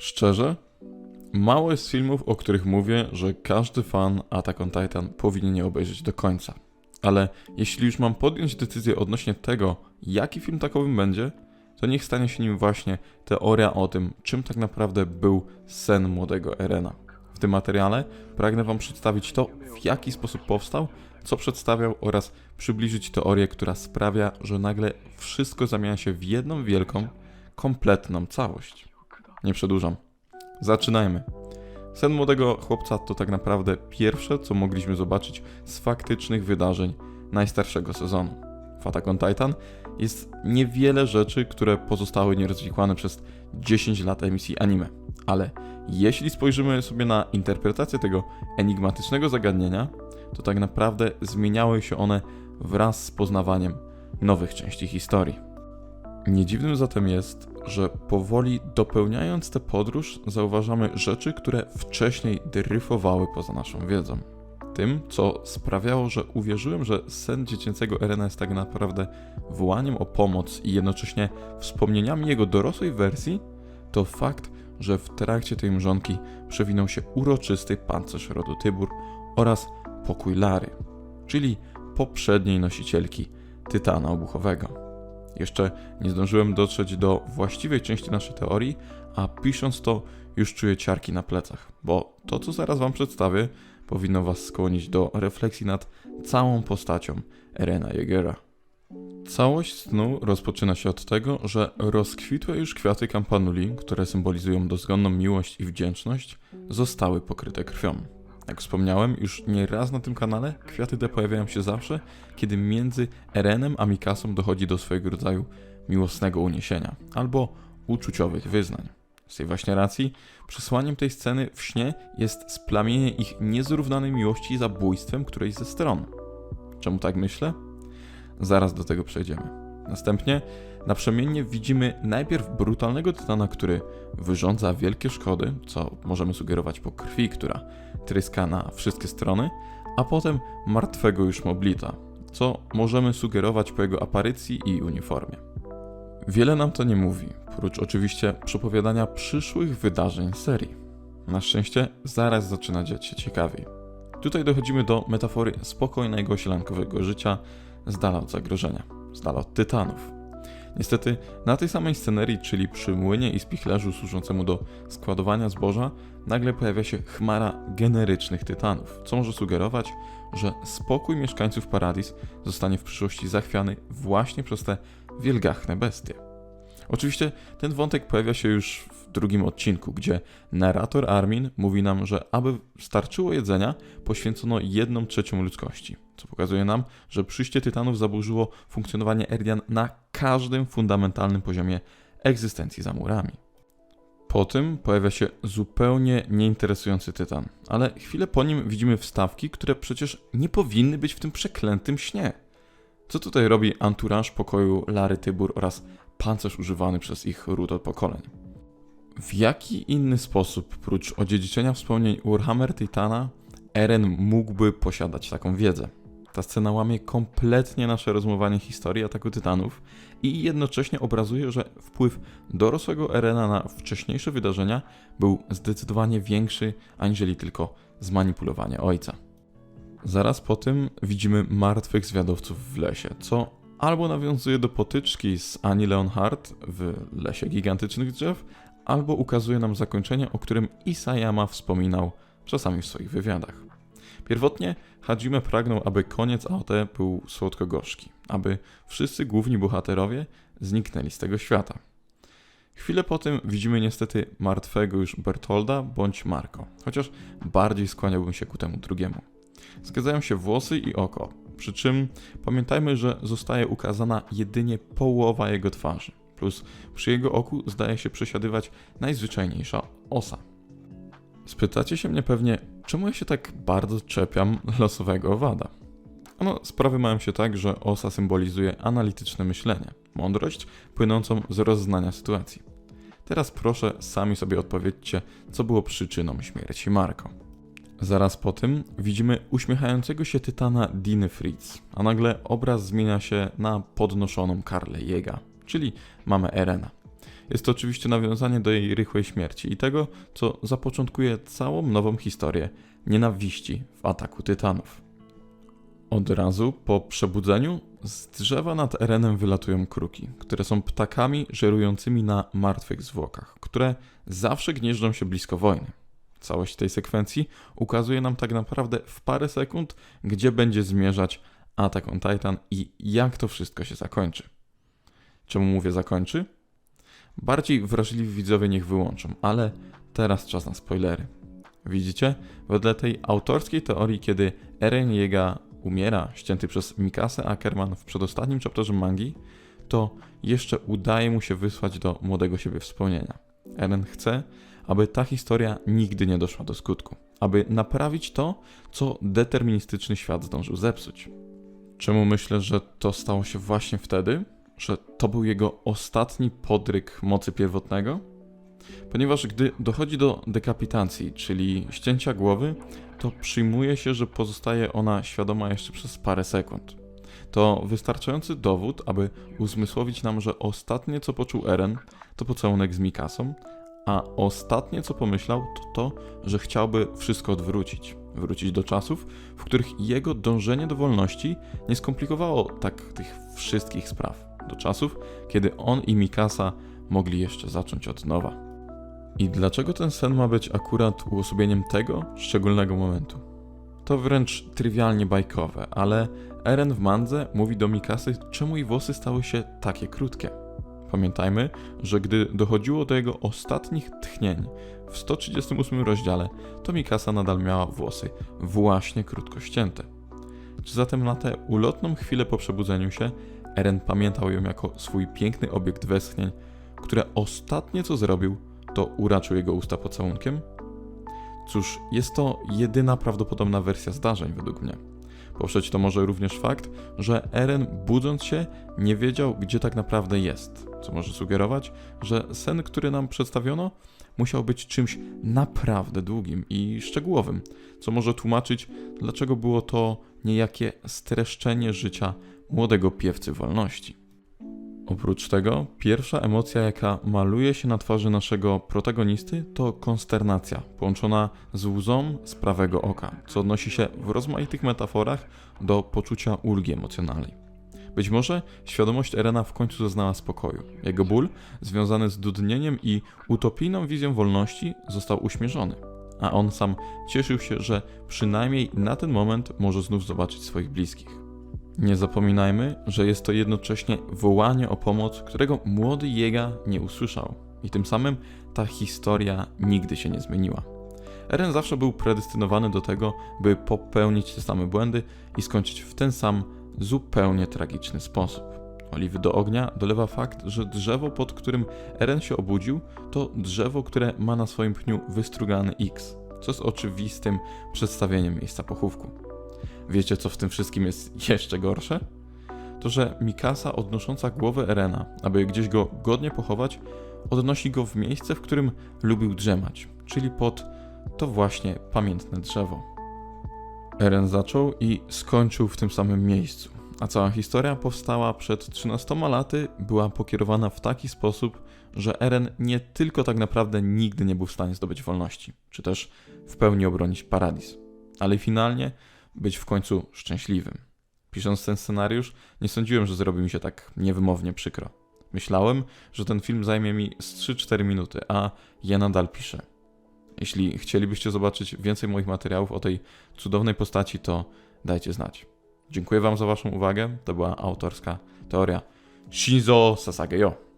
Szczerze, mało jest filmów, o których mówię, że każdy fan Attack on Titan powinien je obejrzeć do końca. Ale jeśli już mam podjąć decyzję odnośnie tego, jaki film takowym będzie, to niech stanie się nim właśnie teoria o tym, czym tak naprawdę był sen młodego Erena. W tym materiale pragnę Wam przedstawić to, w jaki sposób powstał, co przedstawiał oraz przybliżyć teorię, która sprawia, że nagle wszystko zamienia się w jedną wielką, kompletną całość. Nie przedłużam. Zaczynajmy. Sen młodego chłopca to tak naprawdę pierwsze, co mogliśmy zobaczyć z faktycznych wydarzeń najstarszego sezonu. W Attack on Titan jest niewiele rzeczy, które pozostały nierozwikłane przez 10 lat emisji anime. Ale jeśli spojrzymy sobie na interpretację tego enigmatycznego zagadnienia, to tak naprawdę zmieniały się one wraz z poznawaniem nowych części historii. Nie dziwnym zatem jest, że powoli dopełniając tę podróż, zauważamy rzeczy, które wcześniej dryfowały poza naszą wiedzą. Tym, co sprawiało, że uwierzyłem, że sen dziecięcego Erena jest tak naprawdę wołaniem o pomoc i jednocześnie wspomnieniami jego dorosłej wersji, to fakt, że w trakcie tej mrzonki przewinął się uroczysty pancerz rodu Tybur oraz pokój Lary, czyli poprzedniej nosicielki Tytana Obuchowego. Jeszcze nie zdążyłem dotrzeć do właściwej części naszej teorii, a pisząc to już czuję ciarki na plecach, bo to, co zaraz Wam przedstawię, powinno Was skłonić do refleksji nad całą postacią Erena Jägera. Całość snu rozpoczyna się od tego, że rozkwitłe już kwiaty kampanuli, które symbolizują dozgonną miłość i wdzięczność, zostały pokryte krwią. Jak wspomniałem już nie raz na tym kanale, kwiaty te pojawiają się zawsze, kiedy między Erenem a Mikasą dochodzi do swojego rodzaju miłosnego uniesienia albo uczuciowych wyznań. Z tej właśnie racji przesłaniem tej sceny w śnie jest splamienie ich niezrównanej miłości zabójstwem którejś ze stron. Czemu tak myślę? Zaraz do tego przejdziemy. Następnie naprzemiennie widzimy najpierw brutalnego tytana, który wyrządza wielkie szkody, co możemy sugerować po krwi, która tryska na wszystkie strony, a potem martwego już Moblita, co możemy sugerować po jego aparycji i uniformie. Wiele nam to nie mówi, prócz oczywiście przepowiadania przyszłych wydarzeń serii. Na szczęście zaraz zaczyna dziać się ciekawiej. Tutaj dochodzimy do metafory spokojnego sielankowego życia z dala od zagrożenia, z dala od tytanów. Niestety, na tej samej scenerii, czyli przy młynie i spichlerzu służącemu do składowania zboża, nagle pojawia się chmara generycznych tytanów, co może sugerować, że spokój mieszkańców Paradis zostanie w przyszłości zachwiany właśnie przez te wielgachne bestie. Oczywiście ten wątek pojawia się już w drugim odcinku, gdzie narrator Armin mówi nam, że aby starczyło jedzenia, poświęcono jedną trzecią ludzkości, co pokazuje nam, że przyjście Tytanów zaburzyło funkcjonowanie Erdian na każdym fundamentalnym poziomie egzystencji za murami. Po tym pojawia się zupełnie nieinteresujący Tytan, ale chwilę po nim widzimy wstawki, które przecież nie powinny być w tym przeklętym śnie. Co tutaj robi anturaż pokoju Lary Tybur oraz pancerz używany przez ich ród od pokoleń? W jaki inny sposób, prócz odziedziczenia wspomnień Warhammer Titana, Eren mógłby posiadać taką wiedzę? Ta scena łamie kompletnie nasze rozumowanie historii ataku Tytanów i jednocześnie obrazuje, że wpływ dorosłego Erena na wcześniejsze wydarzenia był zdecydowanie większy aniżeli tylko zmanipulowanie ojca. Zaraz po tym widzimy martwych zwiadowców w lesie, co albo nawiązuje do potyczki z Annie Leonhardt w Lesie Gigantycznych Drzew, albo ukazuje nam zakończenie, o którym Isayama wspominał czasami w swoich wywiadach. Pierwotnie Hajime pragnął, aby koniec AOT był słodko-gorzki, aby wszyscy główni bohaterowie zniknęli z tego świata. Chwilę po tym widzimy niestety martwego już Bertolda bądź Marco, chociaż bardziej skłaniałbym się ku temu drugiemu. Zgadzają się włosy i oko, przy czym pamiętajmy, że zostaje ukazana jedynie połowa jego twarzy, plus przy jego oku zdaje się przesiadywać najzwyczajniejsza osa. Spytacie się mnie pewnie, czemu ja się tak bardzo czepiam losowego owada? Ano, sprawy mają się tak, że osa symbolizuje analityczne myślenie, mądrość płynącą z rozeznania sytuacji. Teraz proszę sami sobie odpowiedzcie, co było przyczyną śmierci Marko. Zaraz po tym widzimy uśmiechającego się tytana Diny Fritz, a nagle obraz zmienia się na podnoszoną Karlę Jega, czyli mamy Erena. Jest to oczywiście nawiązanie do jej rychłej śmierci i tego, co zapoczątkuje całą nową historię nienawiści w ataku Tytanów. Od razu po przebudzeniu z drzewa nad Erenem wylatują kruki, które są ptakami żerującymi na martwych zwłokach, które zawsze gnieżdżą się blisko wojny. Całość tej sekwencji ukazuje nam tak naprawdę w parę sekund, gdzie będzie zmierzać Attack on Titan i jak to wszystko się zakończy. Czemu mówię zakończy? Bardziej wrażliwi widzowie niech wyłączą, ale teraz czas na spoilery. Widzicie? Wedle tej autorskiej teorii, kiedy Eren Jega umiera, ścięty przez Mikasę Ackerman w przedostatnim chapterze mangi, to jeszcze udaje mu się wysłać do młodego siebie wspomnienia. Eren chce, aby ta historia nigdy nie doszła do skutku, aby naprawić to, co deterministyczny świat zdążył zepsuć. Czemu myślę, że to stało się właśnie wtedy? Że to był jego ostatni podryk mocy pierwotnego? Ponieważ gdy dochodzi do dekapitacji, czyli ścięcia głowy, to przyjmuje się, że pozostaje ona świadoma jeszcze przez parę sekund. To wystarczający dowód, aby uzmysłowić nam, że ostatnie co poczuł Eren to pocałunek z Mikasą, a ostatnie co pomyślał to to, że chciałby wszystko odwrócić. Wrócić do czasów, w których jego dążenie do wolności nie skomplikowało tak tych wszystkich spraw. Do czasów, kiedy on i Mikasa mogli jeszcze zacząć od nowa. I dlaczego ten sen ma być akurat uosobieniem tego szczególnego momentu? To wręcz trywialnie bajkowe, ale Eren w mandze mówi do Mikasy, czemu jej włosy stały się takie krótkie. Pamiętajmy, że gdy dochodziło do jego ostatnich tchnień w 138 rozdziale, to Mikasa nadal miała włosy właśnie krótko ścięte. Czy zatem na tę ulotną chwilę po przebudzeniu się Eren pamiętał ją jako swój piękny obiekt westchnień, które ostatnie co zrobił, to uraczył jego usta pocałunkiem? Cóż, jest to jedyna prawdopodobna wersja zdarzeń według mnie. Poprzeć to może również fakt, że Eren budząc się nie wiedział, gdzie tak naprawdę jest, co może sugerować, że sen, który nam przedstawiono, musiał być czymś naprawdę długim i szczegółowym, co może tłumaczyć, dlaczego było to niejakie streszczenie życia młodego piewcy wolności. Oprócz tego, pierwsza emocja, jaka maluje się na twarzy naszego protagonisty, to konsternacja, połączona z łzą z prawego oka, co odnosi się w rozmaitych metaforach do poczucia ulgi emocjonalnej. Być może świadomość Erena w końcu zaznała spokoju. Jego ból, związany z dudnieniem i utopijną wizją wolności, został uśmierzony, a on sam cieszył się, że przynajmniej na ten moment może znów zobaczyć swoich bliskich. Nie zapominajmy, że jest to jednocześnie wołanie o pomoc, którego młody Jega nie usłyszał. I tym samym ta historia nigdy się nie zmieniła. Eren zawsze był predestynowany do tego, by popełnić te same błędy i skończyć w ten sam, zupełnie tragiczny sposób. Oliwy do ognia dolewa fakt, że drzewo, pod którym Eren się obudził, to drzewo, które ma na swoim pniu wystrugany X, co jest oczywistym przedstawieniem miejsca pochówku. Wiecie, co w tym wszystkim jest jeszcze gorsze? To, że Mikasa odnosząca głowę Erena, aby gdzieś go godnie pochować, odnosi go w miejsce, w którym lubił drzemać, czyli pod to właśnie pamiętne drzewo. Eren zaczął i skończył w tym samym miejscu, a cała historia powstała przed 13 laty, była pokierowana w taki sposób, że Eren nie tylko tak naprawdę nigdy nie był w stanie zdobyć wolności, czy też w pełni obronić Paradis, ale finalnie być w końcu szczęśliwym. Pisząc ten scenariusz, nie sądziłem, że zrobi mi się tak niewymownie przykro. Myślałem, że ten film zajmie mi z 3-4 minuty, a ja nadal piszę. Jeśli chcielibyście zobaczyć więcej moich materiałów o tej cudownej postaci, to dajcie znać. Dziękuję Wam za Waszą uwagę. To była autorska teoria Shinzo Sasageyo.